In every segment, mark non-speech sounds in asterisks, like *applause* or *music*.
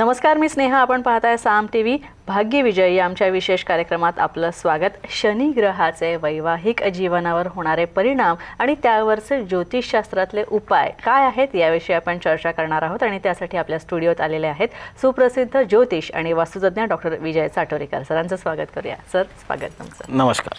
नमस्कार मी स्नेहा. आपण पाहताय साम टी व्ही. भाग्यविजय या आमच्या विशेष कार्यक्रमात आपलं स्वागत. शनी ग्रहाचे वैवाहिक जीवनावर होणारे परिणाम आणि त्यावरचे ज्योतिषशास्त्रातले उपाय काय आहेत याविषयी आपण चर्चा करणार आहोत आणि त्यासाठी आपल्या स्टुडिओत आलेले आहेत सुप्रसिद्ध ज्योतिष आणि वास्तुतज्ञ डॉक्टर विजय साटोरेकर. सरांचं स्वागत करूया. सर स्वागत तुमचं. नमस्कार.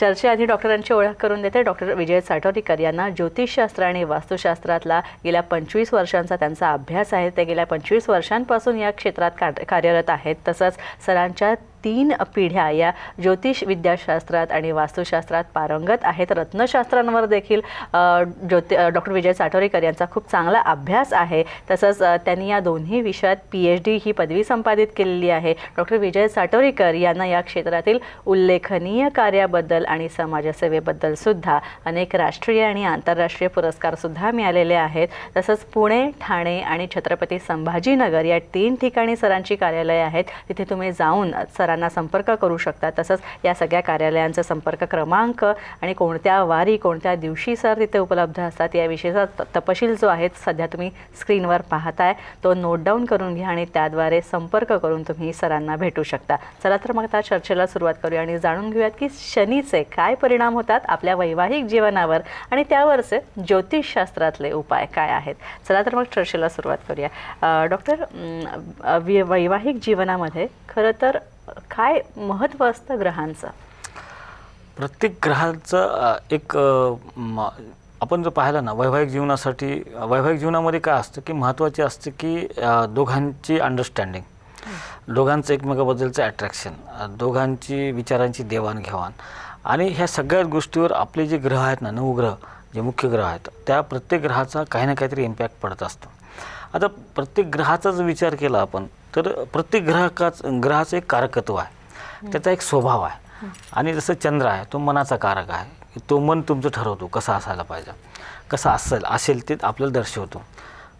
चर्चेआधी डॉक्टरांची ओळख करून देते. डॉक्टर विजय साठोरीकर यांना ज्योतिषशास्त्र आणि वास्तुशास्त्रातला गेल्या पंचवीस वर्षांचा त्यांचा अभ्यास आहे. ते गेल्या पंचवीस वर्षांपासून या क्षेत्रात का- कार्यरत आहेत. तसंच सरांच्या तीन पिढ्या या ज्योतिष विद्याशास्त्रात आणि वास्तुशास्त्रात पारंगत आहेत. रत्नशास्त्रांवर देखील ज्योति डॉक्टर विजय साठोरेकर यांचा खूप चांगला अभ्यास आहे. तसंच त्यांनी या दोन्ही विषयात पी एच डी ही पदवी संपादित केलेली आहे. डॉक्टर विजय साठोरेकर यांना या क्षेत्रातील उल्लेखनीय कार्याबद्दल आणि समाजसेवेबद्दल सुद्धा अनेक राष्ट्रीय आणि आंतरराष्ट्रीय पुरस्कारसुद्धा मिळालेले आहेत. तसंच पुणे ठाणे आणि छत्रपती संभाजीनगर या तीन ठिकाणी सरांची कार्यालये आहेत. तिथे तुम्ही जाऊन सरांना संपर्क करू शकता. तसंच या सगळ्या कार्यालयांचा संपर्क क्रमांक आणि कोणत्या वारी कोणत्या दिवशी सर तिथे उपलब्ध असतात याविषयीचा तपशील जो आहे सध्या तुम्ही स्क्रीनवर पाहताय. तो नोट डाऊन करून घ्या आणि त्याद्वारे संपर्क करून तुम्ही सरांना भेटू शकता. चला तर मग आता चर्चेला सुरुवात करूया आणि जाणून घेऊयात की शनीचे काय परिणाम होतात आपल्या वैवाहिक जीवनावर आणि त्यावरचे ज्योतिषशास्त्रातले उपाय काय आहेत. चला तर मग चर्चेला सुरुवात करूया. डॉक्टर वि- वैवाहिक जीवनामध्ये खरं तर काय महत्त्व असतं ग्रहांचं? प्रत्येक ग्रहाचं एक म- आपण जर पाहिलं ना वैवाहिक जीवनासाठी वैवाहिक जीवनामध्ये काय असतं की महत्त्वाचे असते की दोघांची अंडरस्टँडिंग दोघांचं एकमेकाबद्दलचं अट्रॅक्शन दोघांची विचारांची देवाणघेवाण. आणि ह्या सगळ्या गोष्टीवर आपले जे ग्रह आहेत ना नवग्रह जे मुख्य ग्रह आहेत त्या प्रत्येक ग्रहाचा काही ना काहीतरी इम्पॅक्ट पडत असतो. आता प्रत्येक ग्रहाचा जर विचार केला आपण तर प्रत्येक ग्रहकाच ग्रहाचं एक कारकत्व आहे. त्याचा एक स्वभाव आहे. आणि जसं चंद्र आहे तो मनाचा कारक आहे. तो मन तुमचं ठरवतो कसा असायला पाहिजे. कसा असेल असेल ते आपल्याला दर्शवतो.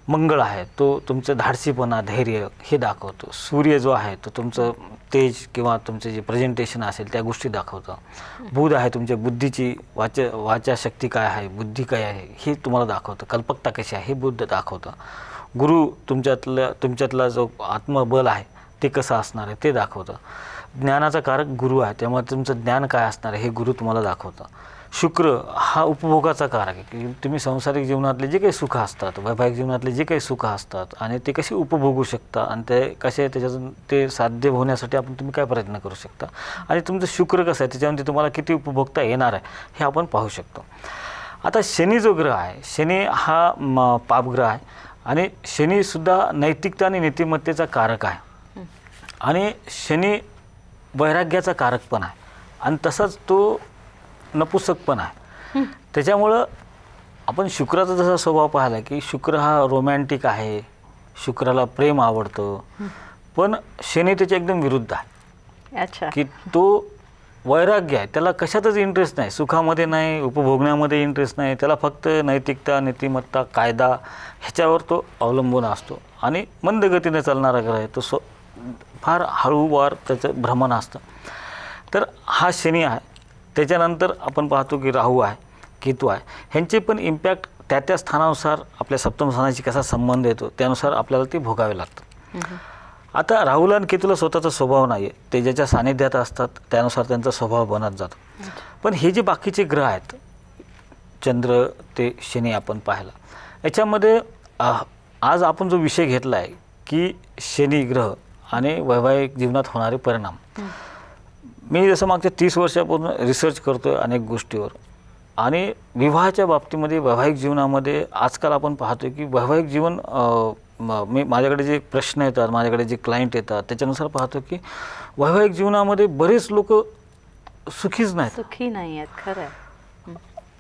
मंगळ आहे तो तुमचं धाडसीपणा धैर्य हे दाखवतो. सूर्य जो आहे तो तुमचं तेज किंवा तुमचं जे प्रेझेंटेशन असेल त्या गोष्टी दाखवतं. बुध आहे तुमच्या बुद्धीची वाच वाचाशक्ती काय आहे बुद्धी काय आहे हे तुम्हाला दाखवतं. कल्पकता कशी आहे हे बुद्ध दाखवतं. गुरु तुमच्यातलं तुमच्यातला जो आत्मबल आहे ते कसं असणार आहे ते दाखवतं. ज्ञानाचा कारक गुरु आहे त्यामुळे तुमचं ज्ञान काय असणार आहे हे गुरु तुम्हाला दाखवतं. शुक्र हा उपभोगाचा कारक आहे की तुम्ही सांसारिक जीवनातले जे काही सुख असतात वैवाहिक जीवनातले जे काही सुख असतात आणि ते कसे उपभोगू शकता आणि ते कसे त्याच्यातून ते साध्य होण्यासाठी आपण तुम्ही काय प्रयत्न करू शकता. आणि तुमचं शुक्र कसं आहे त्याच्यामध्ये तुम्हाला किती उपभोगता येणार आहे हे आपण पाहू शकतो. आता शनी जो ग्रह आहे शनी हा म, पापग्रह आहे. आणि शनीसुद्धा नैतिकता आणि नीतिमत्तेचा कारक आहे. आणि शनी वैराग्याचा कारक पण आहे. आणि तसाच तो नपुसक पण आहे. त्याच्यामुळं आपण शुक्राचा जसा स्वभाव पाहिला की शुक्र हा रोमॅन्टिक आहे शुक्राला प्रेम आवडतं. पण शनी त्याच्या एकदम विरुद्ध आहे. अच्छा. की तो वैराग्य आहे. त्याला कशातच इंटरेस्ट नाही. सुखामध्ये नाही उपभोगण्यामध्ये इंटरेस्ट नाही. त्याला फक्त नैतिकता नीतिमत्ता कायदा ह्याच्यावर तो अवलंबून असतो. आणि मंद गतीने चालणारा ग्रह आहे. तो स्व फार हळूवार त्याचं भ्रमण असतं. तर हा शनी आहे. त्याच्यानंतर आपण पाहतो की राहू आहे केतू आहे. ह्यांचे पण इम्पॅक्ट त्या त्या स्थानानुसार आपल्या सप्तम स्थानाशी कसा संबंध येतो त्यानुसार आपल्याला ते भोगावे लागतं आता राहुल आणि केतूला स्वतःचा स्वभाव नाही आहे ते ज्याच्या सानिध्यात असतात त्यानुसार त्यांचा स्वभाव बनत जातो. पण हे जे बाकीचे ग्रह आहेत चंद्र ते शनी आपण पाहिला. याच्यामध्ये आज आपण जो विषय घेतला आहे की शनी ग्रह आणि वैवाहिक जीवनात होणारे परिणाम. मी जसं मागच्या तीस वर्षापासून रिसर्च करतो आहे अनेक गोष्टीवर. आणि विवाहाच्या बाबतीमध्ये वैवाहिक जीवनामध्ये आजकाल आपण पाहतो की वैवाहिक जीवन अ, म- माझ्याकडे जे प्रश्न येतात माझ्याकडे जे क्लायंट येतात त्याच्यानुसार पाहतो की वैवाहिक जीवनामध्ये बरेच लोक सुखीच नाहीत. सुखी नाही आहेत खरं आहे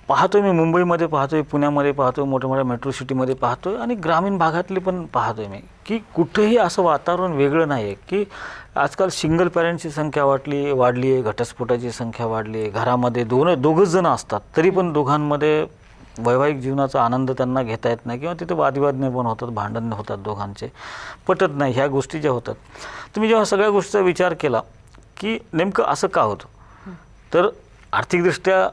पाहतोय मी मुंबईमध्ये पाहतोय पुण्यामध्ये पाहतोय मोठ्या मोठ्या मेट्रो सिटीमध्ये पाहतोय आणि ग्रामीण भागातले पण पाहतोय मी. की कुठेही असं वातावरण वेगळं नाही आहे की आजकाल सिंगल पॅरेंटची संख्या वाढली वाढली आहे घटस्फोटाची संख्या वाढली आहे घरामध्ये दोन दोघंच जण असतात तरी पण दोघांमध्ये वैवाहिक जीवनाचा आनंद त्यांना घेता येत नाही किंवा तिथे वादविवाद निर्माण होतात भांडण होतात दोघांचे. पटत नाही ह्या गोष्टी ज्या होतात. तुम्ही जेव्हा सगळ्या गोष्टीचा विचार केला की नेमकं असं का होतं? तर आर्थिकदृष्ट्या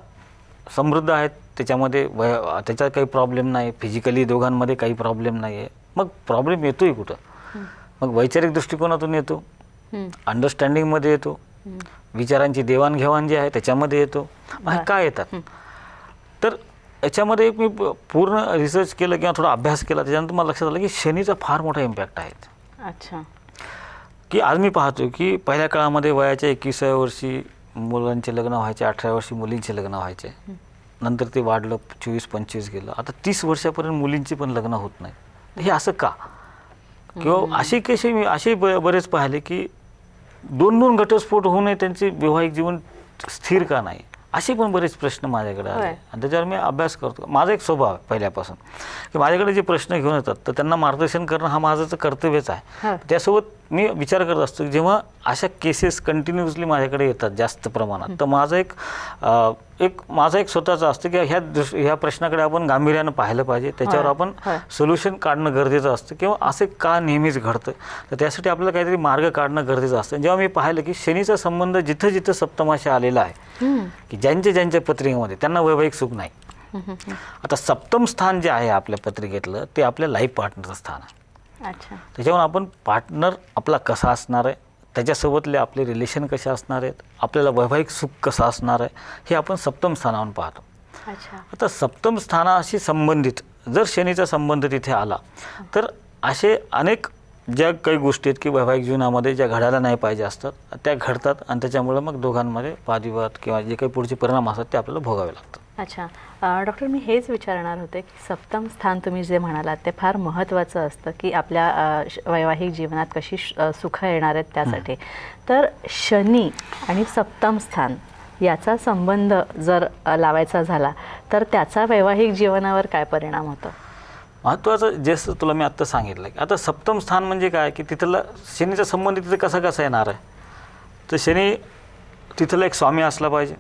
समृद्ध आहेत त्याच्यामध्ये वय त्याच्यात काही प्रॉब्लेम नाही फिजिकली दोघांमध्ये काही प्रॉब्लेम नाही आहे मग प्रॉब्लेम येतोय कुठं? मग वैचारिक दृष्टिकोनातून येतो. हं, अंडरस्टँडिंगमध्ये येतो. विचारांची देवाणघेवाण जी आहे त्याच्यामध्ये येतो. काय येतात? तर याच्यामध्ये एक मी पूर्ण रिसर्च केलं किंवा थोडा अभ्यास केला त्याच्यानंतर मला लक्षात आलं की शनीचा फार मोठा इम्पॅक्ट आहे. अच्छा. की आज मी पाहतो की पहिल्या काळामध्ये वयाच्या एकविसाव्या वर्षी मुलांचे लग्न व्हायचे अठराव्या वर्षी मुलींचे लग्न व्हायचे. नंतर ते वाढलं चोवीस पंचवीस गेलं. आता तीस वर्षापर्यंत मुलींची पण लग्न होत नाही. हे असं का? किंवा असे कसे मी असे ब बरेच पाहिले की दोन दोन घटस्फोट होऊनही त्यांचे वैवाहिक जीवन स्थिर का नाही? असे पण बरेच प्रश्न माझ्याकडे आले. आणि त्याच्यावर मी अभ्यास करतो माझा एक स्वभाव आहे पहिल्यापासून की माझ्याकडे जे प्रश्न घेऊन येतात तर त्यांना मार्गदर्शन करणं हा माझं कर्तव्यच आहे. त्यासोबत मी विचार करत असतो की जेव्हा अशा केसेस कंटिन्युअसली माझ्याकडे येतात जास्त प्रमाणात तर माझं एक एक माझा एक स्वतःचा असतं की ह्या दृष् ह्या प्रश्नाकडे आपण गांभीर्यानं पाहिलं पाहिजे त्याच्यावर आपण. सोल्युशन काढणं गरजेचं असतं किंवा असे का नेहमीच घडतं. तर त्यासाठी आपल्याला काहीतरी मार्ग काढणं गरजेचं असतं. जेव्हा मी पाहिलं की शनीचा संबंध जिथं जिथं सप्तमाशी आलेला आहे की ज्यांच्या ज्यांच्या पत्रिकेमध्ये त्यांना वैवाहिक सुख नाही. आता सप्तम स्थान जे आहे आपल्या पत्रिकेतलं ते आपल्या लाईफ पार्टनरचं स्थान आहे. अच्छा. त्याच्यावर आपण पार्टनर आपला कसा असणार आहे? त्याच्यासोबतले आपले रिलेशन कसे असणार आहेत? आपल्याला वैवाहिक सुख कसं असणार आहे? हे आपण सप्तम स्थानावरून पाहतो. अच्छा. आता सप्तम स्थानाशी संबंधित जर शनीचा संबंध तिथे आला तर असे अनेक ज्या काही गोष्टी आहेत की वैवाहिक जीवनामध्ये ज्या घडायला नाही पाहिजे असतात त्या घडतात आणि त्याच्यामुळे मग दोघांमध्ये वादविवाद किंवा जे काही पुढचे परिणाम असतात ते आपल्याला भोगावे लागतात. अच्छा. डॉक्टर मी हेच विचारणार होते की सप्तम स्थान तुम्ही जे म्हणालात ते फार महत्त्वाचं असतं की आपल्या वैवाहिक जीवनात कशी सुखं येणार आहेत त्यासाठी. तर शनी आणि सप्तम स्थान याचा संबंध जर लावायचा झाला तर त्याचा वैवाहिक जीवनावर काय परिणाम होतो? महत्त्वाचं जसं तुला मी आत्ता सांगितलं की आता सप्तम स्थान म्हणजे काय? की तिथला शनीचा संबंध तिथे कसा कसा येणार आहे? तर शनी तिथला एक स्वामी असला पाहिजे.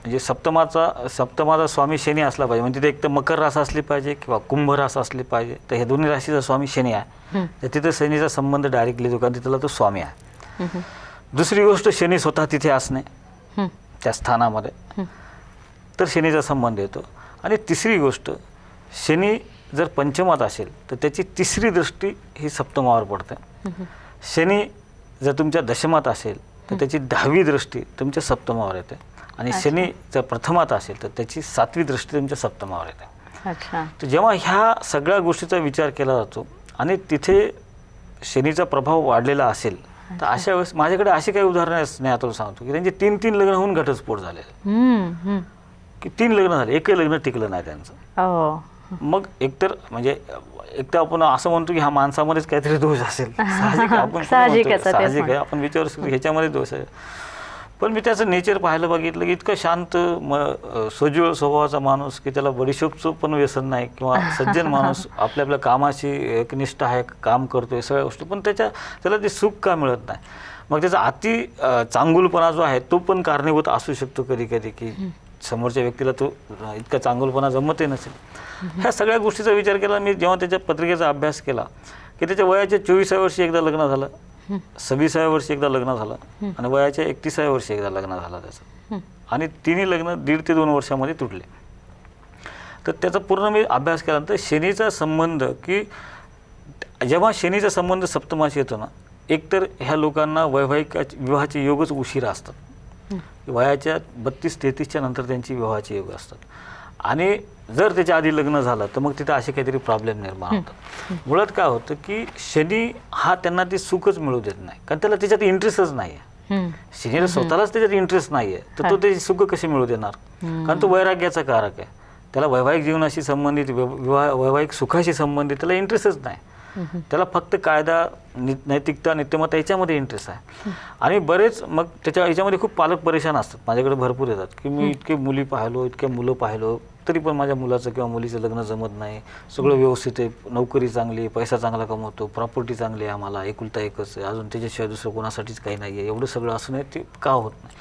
म्हणजे सप्तमाचा सप्तमाचा स्वामी शनी असला पाहिजे. म्हणजे तिथे एक तर मकर रास असली पाहिजे किंवा कुंभ रास असली पाहिजे. तर हे दोन्ही राशीचा स्वामी शनी आहे. तर तिथे शनीचा संबंध डायरेक्टली जो कारण तिथला तो स्वामी आहे. दुसरी गोष्ट शनी स्वतः तिथे असणे. त्या स्थानामध्ये. तर शनीचा संबंध येतो. आणि तिसरी गोष्ट शनी जर पंचमात असेल तर त्याची तिसरी दृष्टी ही सप्तमावर पडते. शनी जर तुमच्या दशमात असेल तर त्याची दहावी दृष्टी तुमच्या सप्तमावर येते. आणि. शनी जर प्रथमात असेल तर त्याची सातवी दृष्टी तुमच्या सप्तमावर येते. अच्छा. तर जेव्हा ह्या सगळ्या गोष्टीचा विचार केला जातो आणि तिथे शनीचा प्रभाव वाढलेला असेल तर अशा वेळेस माझ्याकडे अशी काही उदाहरणं स्नेहातून सांगतो की त्यांचे तीन तीन लग्न होऊन घटस्फोट झाले. की तीन लग्न झाले एकही लग्न टिकलं नाही त्यांचं. हो. मग एकतर म्हणजे एक तर आपण असं म्हणतो की हा माणसामध्येच काहीतरी दोष असेल. *laughs* साहजिक आहे, आपण पण साहजिक आहे. आपण विचारू शकतो ह्याच्यामध्ये दोष आहे. पण मी त्याचं नेचर पाहायला बघितलं की इतकं शांत म अ, सोज्वळ स्वभावाचा माणूस की त्याला बडीशोपचं पण व्यसन नाही किंवा सज्जन *laughs* माणूस आपल्या आपल्या कामाशी एकनिष्ठ आहे काम करतोय सगळ्या गोष्टी. पण त्याच्या त्याला ते सुख का मिळत नाही? मग त्याचा अति चांगुलपणा जो आहे तो पण कारणीभूत असू शकतो कधी कधी की समोरच्या व्यक्तीला तो इतका चांगुलपणा जमतही नसेल. ह्या सगळ्या गोष्टीचा विचार केला. मी जेव्हा त्याच्या पत्रिकेचा अभ्यास केला की त्याच्या वयाच्या चोवीसाव्या वर्षी एकदा लग्न झालं. सव्वीसाव्या वर्षी एकदा लग्न झालं आणि वयाच्या एकतीसाव्या वर्षी एकदा लग्न झालं त्याचं. आणि तिन्ही लग्न दीड ते दोन वर्षामध्ये तुटले. तर त्याचा पूर्ण मी अभ्यास केल्यानंतर शनीचा संबंध की जेव्हा शनीचा संबंध सप्तमाशी येतो ना एकतर ह्या लोकांना वैवाहिक विवाहाचे योगच उशिरा असतात. वयाच्या बत्तीस तेहतीसच्या नंतर त्यांची विवाहाचे योग असतात. आणि जर त्याच्या आधी लग्न झालं तर मग तिथं असे काहीतरी प्रॉब्लेम निर्माण होतात मुळात काय होतं की शनी हा त्यांना ते सुखच मिळू देत नाही. कारण त्याला त्याच्यात इंटरेस्टच नाही आहे शनीला स्वतःलाच त्याच्यात इंटरेस्ट नाही आहे तर तो त्याची सुख कशी मिळू देणार? कारण तो वैराग्याचा कारक आहे. त्याला वैवाहिक जीवनाशी संबंधित विवाह वैवाहिक सुखाशी संबंधित त्याला इंटरेस्टच नाही. त्याला फक्त कायदा नैतिकता नित्यमत्ता याच्यामध्ये इंटरेस्ट आहे. आणि बरेच मग त्याच्या याच्यामध्ये खूप पालक परेशान असतात. माझ्याकडे भरपूर येतात की मी इतके मुली पाहिलो इतके मुलं पाहिलो. तरी पण माझ्या मुलाचं किंवा मुलीचं लग्न जमत नाही. सगळं व्यवस्थित आहे. नोकरी चांगली आहे पैसा चांगला कमवतो प्रॉपर्टी चांगली आहे आम्हाला एकुलता एकच आहे. अजून त्याच्याशिवाय दुसरं कोणासाठीच काही नाही आहे एवढं सगळं असूनही ते का होत नाही?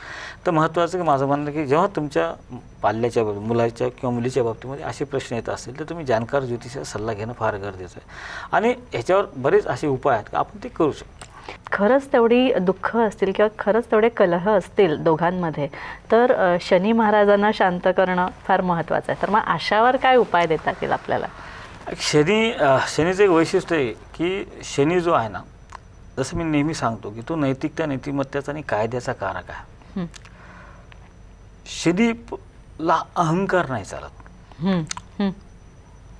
तर महत्त्वाचं की माझं म्हणणं की जेव्हा तुमच्या पाल्याच्या बाबतीत मुलाच्या किंवा मुलीच्या बाबतीमध्ये असे प्रश्न येत असतील तर तुम्ही जाणकार ज्योतिषाचा सल्ला घेणं फार गरजेचं आहे. आणि ह्याच्यावर बरेच असे उपाय आहेत की आपण ते करू शकतो. खरंच तेवढी दुःख असतील किंवा खरंच तेवढे कलह असतील दोघांमध्ये तर शनी महाराजांना शांत करणं फार महत्त्वाचं आहे. तर मग अशावर काय उपाय देता येईल आपल्याला? शनी शनीचं एक वैशिष्ट्य आहे की शनी जो आहे ना जसं मी नेहमी सांगतो की तो नैतिकता नीतिमत्तेचा आणि कायद्याचा कारक आहे. हं. शनी प- ला अहंकार नाही चालत.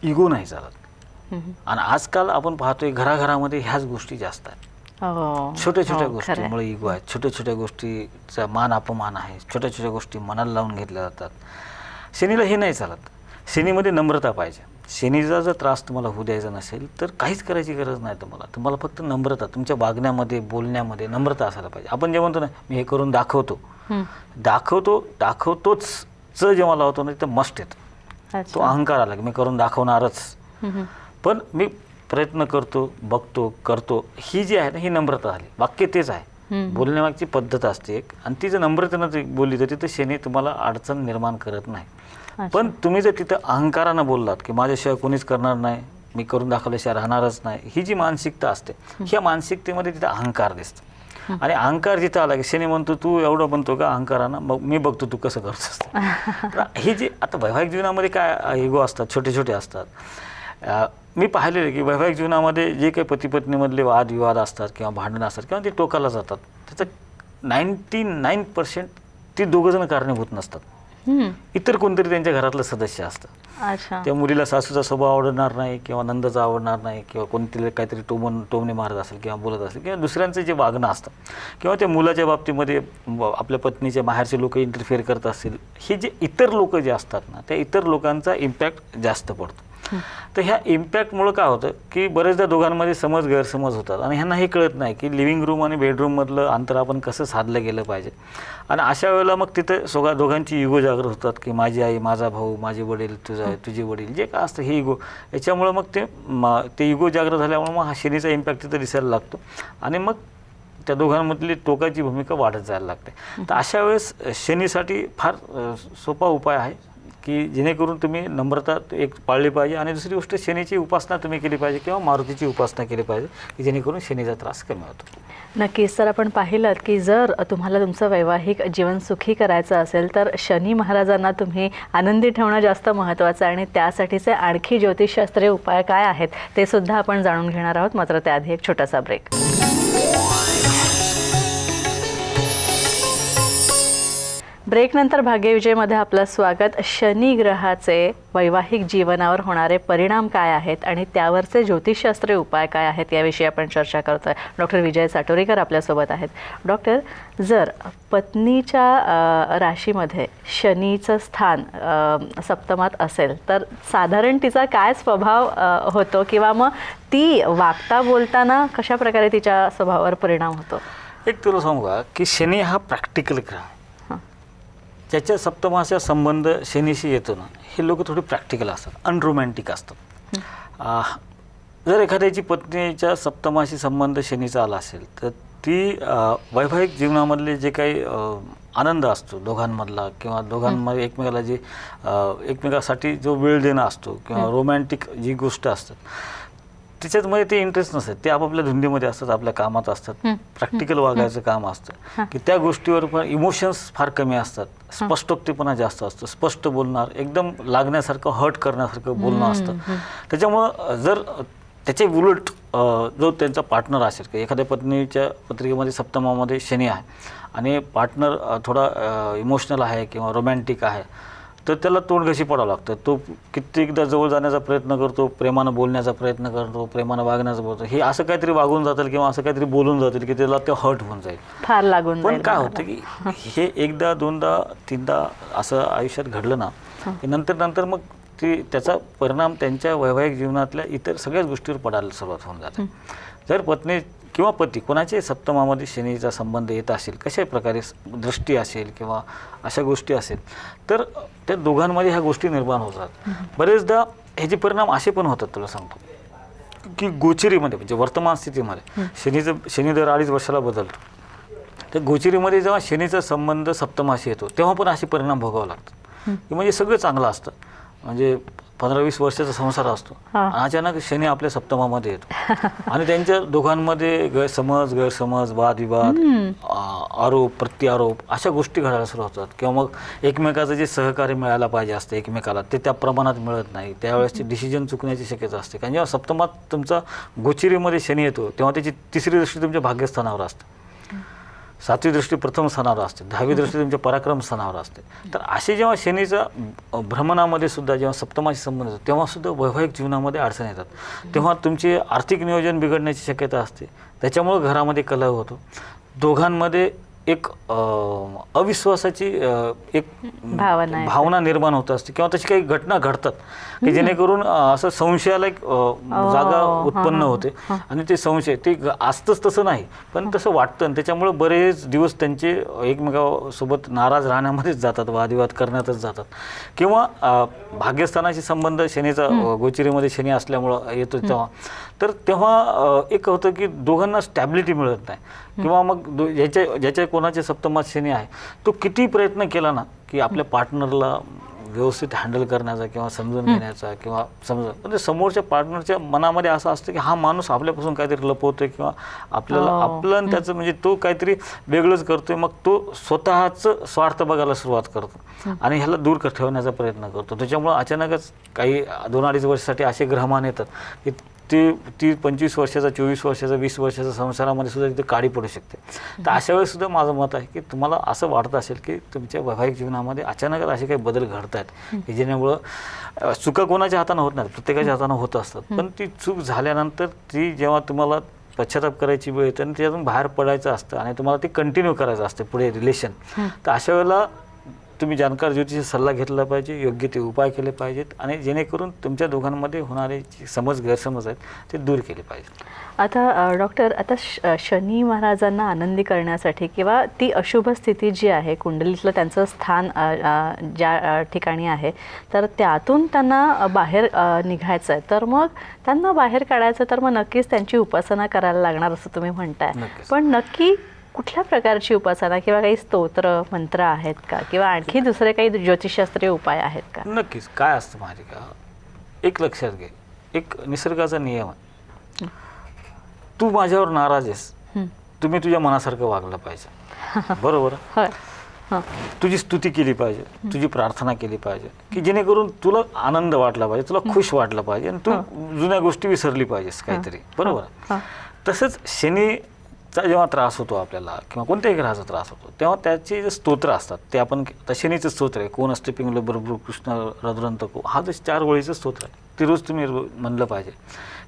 इगो नाही चालत. आणि आजकाल आपण पाहतोय घराघरामध्ये ह्याच गोष्टी जास्त आहेत. हो. छोट्या छोट्या हो, खरंय. गोष्टीमुळे इगो आहे छोट्या छोट्या गोष्टीचा मान अपमान आहे छोट्या छोट्या गोष्टी मनाला लावून घेतल्या जातात शनीला हे नाही चालत शनीमध्ये नम्रता पाहिजे शनीचा जर त्रास तुम्हाला होऊ द्यायचा नसेल तर काहीच करायची गरज नाही तुम्हाला तुम्हाला फक्त नम्रता तुमच्या वागण्यामध्ये बोलण्यामध्ये नम्रता असायला पाहिजे आपण जे म्हणतो ना मी हे करून दाखवतो हं. दाखवतो दाखवतोच च जेव्हा लावतो ना तिथं मस्ट येतो तो. अहंकार आला की मी करून दाखवणारच हं. हं. पण मी प्रयत्न करतो बघतो करतो. ही जी आहे ना ही नम्रता झाली. वाक्य तेच आहे. बोलण्यामागची पद्धत असते एक. आणि ती जर नम्रतेनं बोलली तर तिथं शनी तुम्हाला अडचण निर्माण करत नाही. पण तुम्ही जर तिथं अहंकारानं बोललात की माझ्याशिवाय कोणीच करणार नाही मी करून दाखवल्याशिवाय राहणारच नाही ही जी मानसिकता असते ह्या मानसिकतेमध्ये तिथं अहंकार दिसतो. आणि अहंकार जिथं आला की शनी म्हणतो तू एवढं म्हणतो का अहंकारानं? मग मी बघतो तू कसं करतोस हे जे आता वैवाहिक जीवनामध्ये काय इगो असतात छोटे छोटे असतात मी पाहिलेलं आहे की वैवाहिक जीवनामध्ये जे काही पती पत्नीमधले वादविवाद असतात किंवा भांडणं असतात किंवा ते टोकाला जातात त्याचं नाईन्टी नाईन पर्सेंट ती दोघंजणं कारणीभूत नसतात. इतर कोणतरी त्यांच्या घरातलं सदस्य असतं. त्या मुलीला सासूचा स्वभाव आवडणार नाही किंवा नंदचा आवडणार नाही किंवा कोणतरी काहीतरी टोमन टोमणे मारत असेल किंवा बोलत असेल किंवा दुसऱ्यांचं जे वागणं असतं किंवा त्या मुलाच्या बाबतीमध्ये आपल्या पत्नीच्या बाहेरचे लोक इंटरफेअर करत असतील. हे जे इतर लोक जे असतात ना त्या इतर लोकांचा इम्पॅक्ट जास्त पडतो. तर ह्या इम्पॅक्टमुळं काय होतं? की बरेचदा दोघांमध्ये समज गैरसमज होतात. आणि ह्यांना हे कळत नाही की लिव्हिंग रूम आणि बेडरूममधलं अंतर आपण कसं साधलं गेलं पाहिजे. आणि अशा वेळेला मग तिथं सोगा दोघांची इगो जागृत होतात की माझी आई माझा भाऊ माझे वडील तुझा तुझे वडील. जे काय असतं हे इगो याच्यामुळं मग ते म- ते इगो जागृत झाल्यामुळे मग हा शनीचा इम्पॅक्ट तिथं दिसायला लागतो. आणि मग त्या दोघांमधली टोकाची भूमिका वाढत जायला लागते. तर अशा वेळेस शनीसाठी फार सोपा उपाय आहे. की जेणेकरून तुम्ही नम्रता एक पाळली पाहिजे आणि दुसरी गोष्ट शनीची उपासना तुम्ही केली पाहिजे किंवा मारुतीची उपासना केली पाहिजे की जेणेकरून शनीचा त्रास कमी होतो. नक्कीच तर आपण पाहिलं की जर तुम्हाला तुमचं वैवाहिक जीवन सुखी करायचं असेल तर शनी महाराजांना तुम्ही आनंदी ठेवणं जास्त महत्त्वाचं आहे आणि त्यासाठीचे आणखी ज्योतिषशास्त्रीय उपाय काय आहेत ते सुद्धा आपण जाणून घेणार आहोत. मात्र त्याआधी एक छोटासा ब्रेक ब्रेकनंतर भाग्यविजयमध्ये आपलं स्वागत. शनी ग्रहाचे वैवाहिक जीवनावर होणारे परिणाम काय आहेत आणि त्यावरचे ज्योतिषशास्त्रीय उपाय काय आहेत याविषयी आपण चर्चा करतो आहे डॉक्टर विजय साटोरीकर आपल्यासोबत आहेत. डॉक्टर जर पत्नीच्या राशीमध्ये शनीचं स्थान सप्तमात असेल तर साधारण तिचा काय स्वभाव होतो किंवा मग ती वागता बोलताना कशा प्रकारे तिच्या स्वभावावर परिणाम होतो? एक तुला सांगू का की शनी हा प्रॅक्टिकल ग्रह आहे. ज्याच्या सप्तमाचा संबंध शनीशी येतो ना हे लोक थोडे प्रॅक्टिकल असतात अनरोमॅन्टिक असतात. जर एखाद्याची पत्नीच्या सप्तमाशी संबंध शनीचा आला असेल तर ती वैवाहिक जीवनामधले जे काही आनंद असतो दोघांमधला किंवा दोघांमध्ये एकमेकाला जे एकमेकासाठी जो वेळ देणं असतो किंवा रोमॅन्टिक जी गोष्ट असतात त्याच्यामध्ये ते इंटरेस्ट नसतात. ते आपापल्या धुंदीमध्ये असतात आपल्या कामात असतात. प्रॅक्टिकल वागायचं काम असतं. की त्या गोष्टीवर पण इमोशन्स फार कमी असतात. स्पष्टोक्तीपणा जास्त असतो. स्पष्ट बोलणार एकदम लागण्यासारखं हर्ट करण्यासारखं बोलणं असतं. त्याच्यामुळं जर त्याच्या उलट जो त्यांचा पार्टनर असेल की एखाद्या पत्नीच्या पत्रिकेमध्ये सप्तमामध्ये शनी आहे आणि पार्टनर थोडा इमोशनल आहे किंवा रोमॅन्टिक आहे तर त्याला तोंड कशी पडावं लागतं. तो कित्येकदा जवळ जाण्याचा प्रयत्न करतो प्रेमानं बोलण्याचा प्रयत्न करतो प्रेमानं वागण्याचा बोलतो हे असं काहीतरी वागून जातील किंवा असं काहीतरी बोलून जातील की त्याला ते हर्ट होऊन जाईल. फार लागून पण काय. होतं की हे एकदा दोनदा तीनदा असं आयुष्यात घडलं ना की नंतर नंतर मग ती त्याचा परिणाम त्यांच्या वैवाहिक जीवनातल्या इतर सगळ्याच गोष्टीवर पडायला सुरुवात होऊन जाते. जर पत्नी किंवा पती कोणाच्याही सप्तमामध्ये शनीचा संबंध येत असेल कशाही प्रकारे दृष्टी असेल किंवा अशा गोष्टी असेल तर त्या दोघांमध्ये ह्या गोष्टी निर्माण होतात. बरेचदा ह्याचे परिणाम असे पण होतात तुला सांगतो. की गोचिरीमध्ये म्हणजे वर्तमान स्थितीमध्ये शनीचं शनी दर अडीच वर्षाला बदलतो. तर गोचिरीमध्ये जेव्हा शनीचा संबंध सप्तमाशी येतो तेव्हा पण असे परिणाम भोगावे लागतात. की म्हणजे सगळं चांगलं असतं. म्हणजे पंधरा वीस वर्षाचा संसार असतो. आणि अचानक शनी आपल्या सप्तमामध्ये येतो. आणि त्यांच्या दोघांमध्ये गैरसमज गैरसमज वादविवाद आरोप प्रत्यारोप अशा गोष्टी घडायला सुरू होतात. किंवा मग एकमेकाचं जे सहकार्य मिळायला पाहिजे असतं एकमेकाला ते त्या प्रमाणात मिळत नाही. त्यावेळेसचे डिसिजन चुकण्याची शक्यता असते. कारण जेव्हा सप्तमात तुमचा गोचिरीमध्ये शनी येतो तेव्हा त्याची तिसरी दृष्टी तुमच्या भाग्यस्थानावर असते. सातवी दृष्टी प्रथम स्थानावर असते दहावी दृष्टी तुमच्या पराक्रम स्थानावर असते. तर असे जेव्हा शनीचा भ्रमणामध्ये सुद्धा जेव्हा सप्तमाशी संबंध येतो तेव्हा सुद्धा वैवाहिक जीवनामध्ये अडचण येतात. तेव्हा तुमचे आर्थिक नियोजन बिघडण्याची शक्यता असते. त्याच्यामुळं घरामध्ये कलह होतो. दोघांमध्ये एक अविश्वासाची एक भावना. भावना निर्माण होत असते किंवा तशी काही घटना घडतात की जेणेकरून असं संशयाला एक जागा उत्पन्न होते आणि ते संशय ते असतंच तसं नाही पण तसं वाटतं आणि त्याच्यामुळे बरेच दिवस त्यांचे एकमेकासोबत नाराज राहण्यामध्येच जातात वादविवाद करण्यातच जातात. किंवा भाग्यस्थानाशी संबंध शनीचा गोचिरीमध्ये शनी असल्यामुळं येतो तेव्हा. तर तेव्हा एक होतं की दोघांना स्टॅबिलिटी मिळत नाही. किंवा मग दो- ज्याच्या ज्याच्या कोणाच्या सप्तमात शनी आहे. तो किती प्रयत्न केला ना की आपल्या पार्टनरला व्यवस्थित हँडल करण्याचा किंवा समजून घेण्याचा किंवा समजा म्हणजे समोरच्या पार्टनरच्या मनामध्ये असं असतं की हा माणूस आपल्यापासून काहीतरी लपवतोय किंवा आपल्याला हो. आपलं त्याचं म्हणजे तो काहीतरी वेगळंच करतोय मग तो स्वतःचं स्वार्थ बघायला सुरुवात करतो. आणि ह्याला दूर ठेवण्याचा प्रयत्न करतो. त्याच्यामुळं अचानकच काही दोन अडीच वर्षासाठी असे ग्रहमान येतात की ती ती पंचवीस वर्षाचा चोवीस वर्षाचा वीस वर्षाचा संसारामध्ये सुद्धा तिथे काळी पडू शकते. तर अशा वेळेस सुद्धा माझं मत आहे की तुम्हाला असं वाटत असेल की तुमच्या वैवाहिक जीवनामध्ये अचानकच असे काही बदल घडत आहेत की जेणेमुळं चुका कोणाच्या हातानं होत नाहीत प्रत्येकाच्या हातानं होत असतात. पण ती चूक झाल्यानंतर ती जेव्हा तुम्हाला पश्चाताप करायची वेळ येते आणि त्याच्यातून बाहेर पडायचं असतं आणि तुम्हाला ते कंटिन्यू करायचं असतं पुढे रिलेशन तर अशा वेळेला तुम्ही जाणकार ज्योतिषी सल्ला घेतला पाहिजे योग्य ते उपाय केले पाहिजेत आणि जेणेकरून तुमच्या दोघांमध्ये होणारे जे समज गैरसमज आहेत ते दूर केले पाहिजेत. आता डॉक्टर आता शनी महाराजांना आनंदी करण्यासाठी किंवा ती अशुभ स्थिती जी आहे कुंडलीतलं त्यांचं स्थान ज्या ठिकाणी आहे तर त्यातून त्यांना बाहेर निघायचं आहे. तर मग त्यांना बाहेर काढायचं तर मग नक्कीच त्यांची उपासना करायला लागणार असं तुम्ही म्हणताय. पण नक्की कुठल्या प्रकारची उपासना किंवा काही स्तोत्र मंत्र आहेत का? किंवा आणखी दुसरे काही ज्योतिषशास्त्रीय उपाय आहेत का? नक्कीच. काय असतं माहिती का? एक लक्षात घे. एक निसर्गाचा नियम आहे. तू माझ्यावर नाराज आहेस. तुम्ही तुझ्या मनासारखं वागलं पाहिजे. *laughs* बरोबर? तुझी स्तुती केली पाहिजे. तुझी प्रार्थना केली पाहिजे. की जेणेकरून तुला आनंद वाटला पाहिजे तुला खुश वाटलं पाहिजे आणि तू जुन्या गोष्टी विसरली पाहिजेस काहीतरी. बरोबर? आहे? हां. शनीचा जेव्हा त्रास होतो आपल्याला किंवा कोणत्याही ग्रहाचा त्रास होतो तेव्हा त्याचे जे स्तोत्र असतात ते आपण आता शनीचं स्तोत्र आहे कोण असते पिंगल बरोबर कृष्ण रदुरंत को हा जे चार ओळीचं स्तोत्र आहे ते रोज तुम्ही म्हणलं पाहिजे.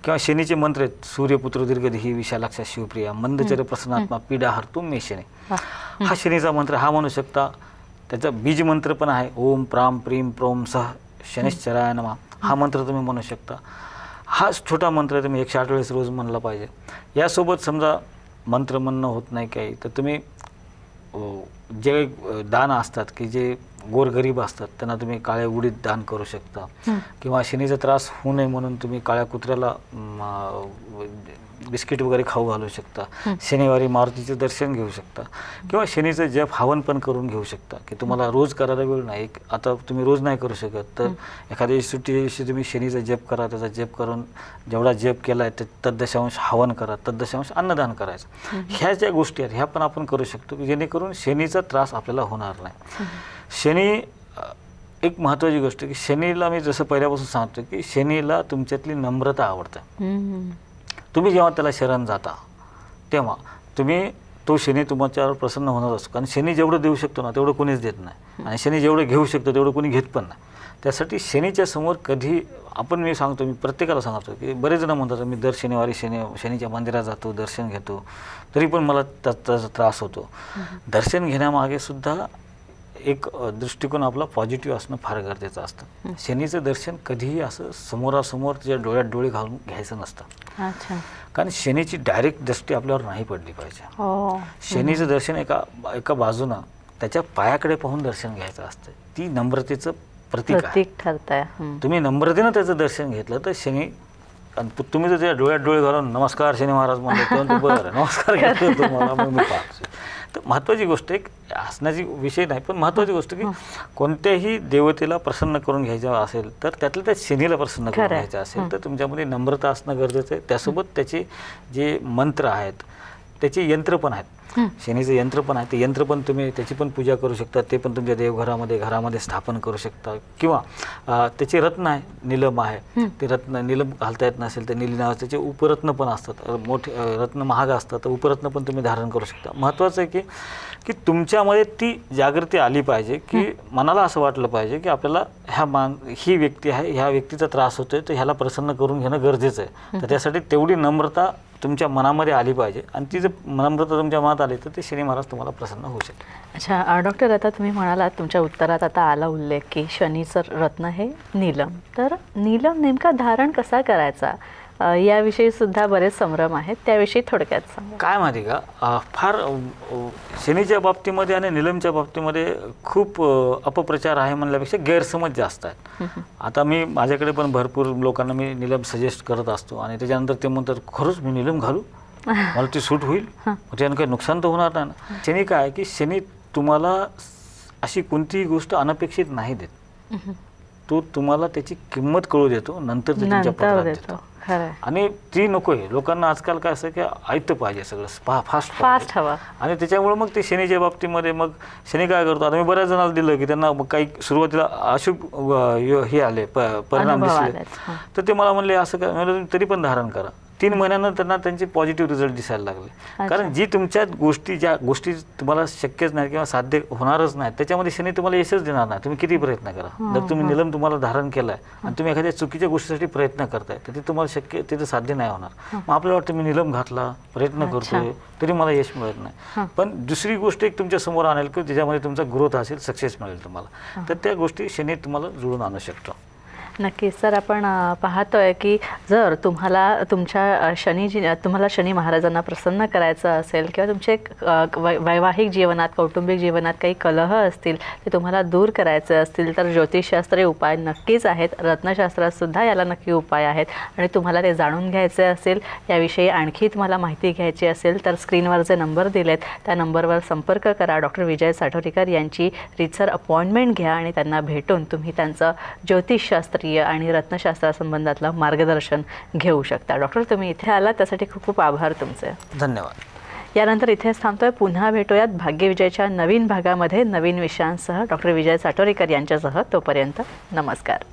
किंवा शनीचे मंत्र आहेत सूर्यपुत्र दीर्घदेही विशालाक्षा शिवप्रिया मंदचर्य प्रसन्नात्मा पीडा हरतू मे शनी. हा शनीचा मंत्र हा म्हणू शकता त्याचा बीज मंत्र पण आहे ओम प्राम प्रीम प्रोम सह शनिश्चराय नमा. हा मंत्र तुम्ही म्हणू शकता. हा छोटा मंत्र तुम्ही एकशे आठ वेळेस रोज म्हणला पाहिजे. यासोबत समजा मंत्र म्हणणं होत नाही काही. तर तुम्ही जे दान असतात की जे गोरगरीब असतात त्यांना तुम्ही काळ्या उडीद दान करू शकता. किंवा शनीचा त्रास होऊ नये म्हणून तुम्ही काळ्या कुत्र्याला बिस्किट वगैरे खाऊ घालू शकता. शनिवारी मारुतीचं दर्शन घेऊ शकता. किंवा शनीचं जप हवन पण करून घेऊ शकता की तुम्हाला रोज करायला वेळ नाही. एक आता तुम्ही रोज नाही करू शकत तर एखाद्या दिवशी सुट्टी दिवशी तुम्ही शनीचा जप करा त्याचा जप करून जेवढा जप केला आहे ते तद्दशांश हवन करा तद्दशांश अन्नदान करायचं. ह्या ज्या गोष्टी आहेत ह्या पण आपण करू शकतो की जेणेकरून शनीचा त्रास आपल्याला होणार नाही. शनी एक महत्त्वाची गोष्ट की शनीला मी जसं पहिल्यापासून सांगतो की शनीला तुमच्यातली नम्रता आवडते. तुम्ही जेव्हा त्याला शरण जाता तेव्हा तुम्ही तो शनी तुमच्यावर प्रसन्न होणार असतो. कारण शनी जेवढं देऊ शकतो ना तेवढं कोणीच देत नाही. आणि शनी जेवढं घेऊ शकतो तेवढं कोणी घेत पण नाही. त्यासाठी शनीच्या समोर कधी आपण मी सांगतो मी प्रत्येकाला सांगतो की बरेच जण म्हणतात मी दर शनिवारी शनी शनीच्या मंदिरात जातो दर्शन घेतो. तरी पण मला त्या- त्याचा त्रास होतो. दर्शन घेण्यामागे सुद्धा एक दृष्टिकोन आपला पॉझिटिव्ह असणं फार गरजेचं असतं. शनीचं दर्शन कधीही असं समोरासमोर त्याच्या डोळ्यात डोळे घालून घ्यायचं नसतं. कारण शनीची डायरेक्ट दृष्टी आपल्यावर नाही पडली पाहिजे. हो. शनीचं दर्शन एका एका बाजूनं त्याच्या पायाकडे पाहून दर्शन घ्यायचं असतं. ती नम्रतेचं प्रतीक ठरताय. तुम्ही नम्रतेनं त्याचं दर्शन घेतलं तर शनी आणि तुम्ही जर त्या डोळ्यात डोळे घालून नमस्कार शनी महाराज म्हणले तेव्हा ते *laughs* बरं नमस्कार घेतो तुम्हाला मग मी पाहतो. तर महत्त्वाची गोष्ट एक हसण्याची विषय नाही पण महत्त्वाची गोष्ट की कोणत्याही देवतेला प्रसन्न करून घ्यायचं असेल तर त्यातल्या त्या शनीला प्रसन्न करून. घ्यायचं असेल तर तुमच्यामध्ये नम्रता असणं गरजेचं आहे. त्यासोबत त्याचे जे मंत्र आहेत त्याचे यंत्र पण आहेत. शनीचं यंत्र पण आहे. ते यंत्र पण तुम्ही त्याची पण पूजा करू शकता. ते पण तुमच्या देवघरामध्ये घरामध्ये स्थापन करू शकता. किंवा त्याचे रत्न आहे निलम आहे. ते रत्न निलम घालता येत नसेल तर निली नावाचे त्याचे उपरत्न पण असतात. मोठे रत्न महाग असतात. तर उपरत्न पण तुम्ही धारण करू शकता. महत्त्वाचं आहे की की तुमच्यामध्ये ती जागृती आली पाहिजे की मनाला असं वाटलं पाहिजे की आपल्याला ह्या मान ही व्यक्ती आहे ह्या व्यक्तीचा त्रास होतोय तर ह्याला प्रसन्न करून घेणं गरजेचं आहे. तर त्यासाठी तेवढी नम्रता तुमच्या मनामध्ये आली पाहिजे. आणि ती जर नम्रता तुमच्या मनात आली तर ते शनी महाराज तुम्हाला प्रसन्न होऊ शकते अच्छा डॉक्टर आता तुम्ही म्हणालात तुमच्या उत्तरात आता आला उल्लेख की शनीचं रत्न हे नीलम. तर नीलम नेमका धारण कसा करायचा? याविषयी सुद्धा बरेच संभ्रम आहेत. त्याविषयी थोडक्यात सांगा. काय माहिती का? फार शनीच्या बाबतीमध्ये आणि निलमच्या बाबतीमध्ये खूप अपप्रचार आहे म्हणल्यापेक्षा गैरसमज जास्त आहेत. आता मी माझ्याकडे पण भरपूर लोकांना मी निलम सजेस्ट करत असतो आणि त्याच्यानंतर ते म्हणतात खरंच मी निलम घालू? मला ती सूट होईल? *laughs* मग त्यानं काही नुकसान तर होणार नाही ना. शनी काय की शनी तुम्हाला अशी कोणतीही गोष्ट अनपेक्षित नाही देत. तो तुम्हाला त्याची किंमत कळू देतो नंतर ते तुमच्या पदरात देतो. आणि ती नको आहे लोकांना आजकाल काय असं की ऐकतं पाहिजे सगळं. फास्ट फास्ट पाहिजे. हवा. आणि त्याच्यामुळे मग ते शनीच्या बाबतीमध्ये मग शनी काय करतो? आता मी बऱ्याच जणांना दिलं की त्यांना मग काही सुरुवातीला अशुभ हे आले परिणाम दिसले. तर ते मला म्हणले असं काय तरी पण धारण करा. तीन महिन्यानं त्यांना त्यांचे पॉझिटिव्ह रिझल्ट दिसायला लागले. कारण जी तुमच्या गोष्टी ज्या गोष्टी तुम्हाला शक्यच नाही किंवा साध्य होणारच नाही त्याच्यामध्ये शनी तुम्हाला यशच देणार नाही. तुम्ही किती प्रयत्न करा. जर तुम्ही निलम तुम्हाला धारण केलाय आणि तुम्ही एखाद्या चुकीच्या गोष्टीसाठी प्रयत्न करताय तर ते तुम्हाला शक्य तिथे साध्य नाही होणार. मग आपल्याला वाटतं मी निलम घातला प्रयत्न करतोय तरी मला यश मिळत नाही. पण दुसरी गोष्ट एक तुमच्यासमोर आणेल की ज्याच्यामध्ये तुमचा ग्रोथ असेल सक्सेस मिळेल तुम्हाला. तर त्या गोष्टी शनी तुम्हाला जुळून आणू शकतो. नक्कीच. सर आपण पाहतो पाहतोय की जर तुम्हाला तुमच्या शनीजी शनी जी तुम्हाला शनी महाराजांना प्रसन्न करायचं असेल किंवा तुमचे वै- वैवाहिक जीवनात कौटुंबिक जीवनात काही कलह असतील ते तुम्हाला दूर करायचे असतील तर ज्योतिषशास्त्रीय उपाय नक्कीच आहेत. रत्नशास्त्रातसुद्धा याला नक्की उपाय आहेत. आणि तुम्हाला ते जाणून घ्यायचे असेल याविषयी आणखी तुम्हाला माहिती घ्यायची असेल तर स्क्रीनवर जे नंबर दिलेत त्या नंबरवर संपर्क करा. डॉक्टर विजय साठोरीकर यांची रितसर अपॉइंटमेंट घ्या आणि त्यांना भेटून तुम्ही त्यांचं ज्योतिषशास्त्र ज्योतिषशास्त्रीय आणि रत्नशास्त्रासंबंधातलं मार्गदर्शन घेऊ शकता. डॉक्टर तुम्ही इथे आलात त्यासाठी खूप खूप आभार तुमचे. धन्यवाद. यानंतर इथेच थांबतोय पुन्हा भेटूयात भाग्यविजयच्या नवीन भागामध्ये नवीन विषयांसह. डॉक्टर विजय साटोरीकर यांच्यासह तोपर्यंत नमस्कार.